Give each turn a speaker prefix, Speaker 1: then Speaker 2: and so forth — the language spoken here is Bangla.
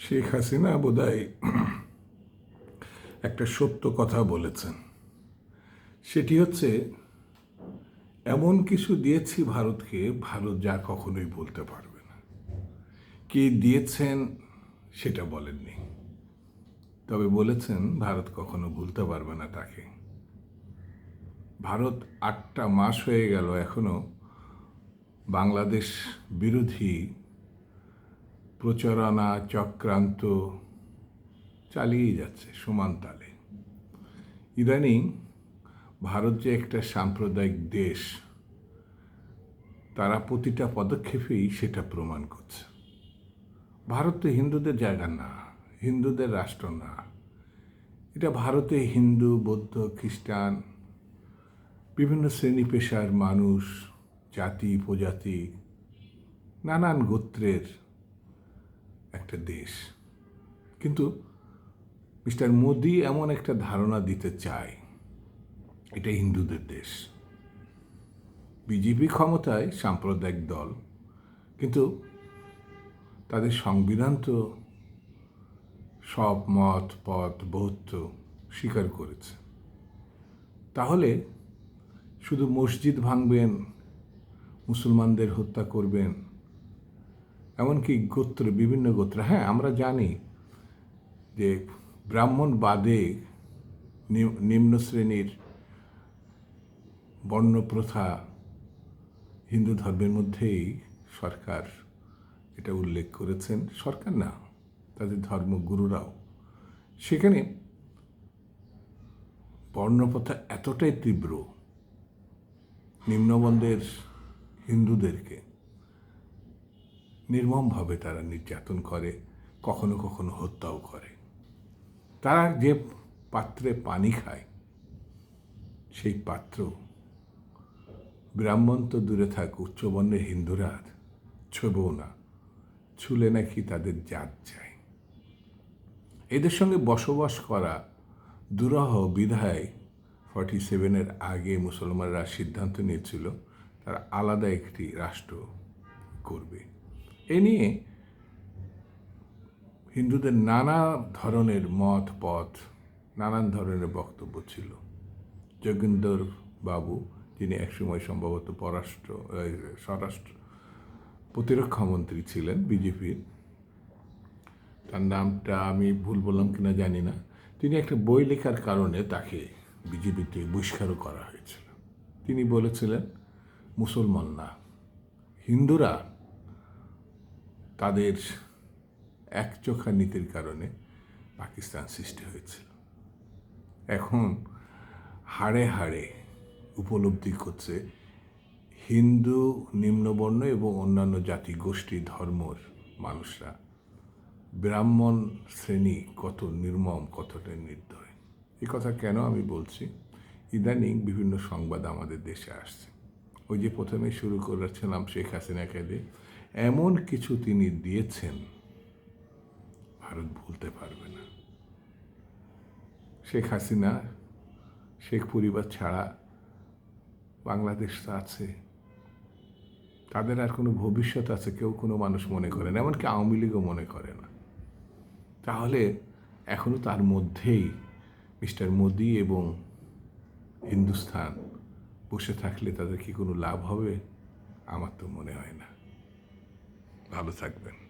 Speaker 1: শেখ হাসিনা বোধহয় একটা সত্য কথা বলেছেন। সেটি হচ্ছে, এমন কিছু দিয়েছি ভারতকে, ভারত যা কখনোই বলতে পারবে না। কে দিয়েছেন সেটা বলেননি। তবে বলেছেন, ভারত কখনো ভুলতে পারবে না তাকে। ভারত আটটা মাস হয়ে গেল এখনও বাংলাদেশ বিরোধী প্রচারণা চক্রান্ত চালিয়েই যাচ্ছে সমান তালে। ইদানিং ভারত যে একটা সাম্প্রদায়িক দেশ, তারা প্রতিটা পদক্ষেপেই সেটা প্রমাণ করছে। ভারত তো হিন্দুদের জায়গা না, হিন্দুদের রাষ্ট্র না। এটা ভারতে হিন্দু, বৌদ্ধ, খ্রিস্টান, বিভিন্ন শ্রেণি পেশার মানুষ, জাতি উপজাতি নানান গোত্রের একটা দেশ। কিন্তু মিস্টার মোদি এমন একটা ধারণা দিতে চায়, এটা হিন্দুদের দেশ। বিজেপি ক্ষমতায় সাম্প্রদায়িক দল, কিন্তু তাদের সংবিধান তো সব মত, পথ বৌদ্ধ স্বীকার করেছে। তাহলে শুধু মসজিদ ভাঙবেন, মুসলমানদের হত্যা করবেন এমনকি গোত্র, বিভিন্ন গোত্র। হ্যাঁ আমরা জানি যে ব্রাহ্মণ বাদে নিম্ন শ্রেণির বর্ণ প্রথা হিন্দু ধর্মের মধ্যেই সরকার এটা উল্লেখ করেছেন। সরকার না, তাদের ধর্মগুরুরাও। সেখানে বর্ণপ্রথা এতটাই তীব্র নিম্নবন্ধের হিন্দুদেরকে নির্মমভাবে তারা নির্যাতন করে, কখনো কখনো হত্যাও করে। তারা যে পাত্রে পানি খায়, সেই পাত্র ব্রাহ্মণ তো দূরে থাক, উচ্চবর্ণের হিন্দুরা ছবেও না, ছুলে নাকি তাদের জাত যায়। এদের সঙ্গে বসবাস করা দুরহ বিধায় ফর্টি সেভেনের আগে মুসলমানরা সিদ্ধান্ত নিয়েছিল, তারা আলাদা একটি রাষ্ট্র করবে। এ নিয়ে হিন্দুদের নানা ধরনের মত, পথ, নানান ধরনের বক্তব্য ছিল। যোগেন্দর বাবু, যিনি একসময় সম্ভবত পররাষ্ট্র স্বরাষ্ট্র প্রতিরক্ষা মন্ত্রী ছিলেন, বিজেপির। তার নামটা আমি ভুল বললাম কিনা জানি না। তিনি একটা বই লেখার কারণে তাকে বিজেপিতে বহিষ্কারও করা হয়েছিল। তিনি বলেছিলেন, মুসলমান না, হিন্দুরা তাদের একচোখা নীতির কারণে পাকিস্তান সৃষ্টি হয়েছিল। এখন হাড়ে হাড়ে উপলব্ধি করছে হিন্দু, নিম্নবর্ণ এবং অন্যান্য জাতি, গোষ্ঠী, ধর্মর মানুষরা। ব্রাহ্মণ শ্রেণি কত নির্মম, কতটা নির্দয়। এই কথা কেন আমি বলছি? ইদানিং বিভিন্ন সংবাদ আমাদের দেশে আসছে। ওই যে প্রথমে শুরু করেছিলাম শেখ হাসিনাকে দিয়ে এমন কিছু তিনি দিয়েছেন, ভারত ভুলতে পারবে না। শেখ হাসিনা, শেখ পরিবার ছাড়া বাংলাদেশ তো আছে। তাদের আর কোনো ভবিষ্যৎ আছে, কেউ কোনো মানুষ মনে করে না, এমনকি আওয়ামী লীগও মনে করে না। তাহলে এখনও তার মধ্যেই মিস্টার মোদি এবং হিন্দুস্থান বসে থাকলে তাদের কি কোনো লাভ হবে? আমার তো মনে হয় না। ভালো থাকবেন।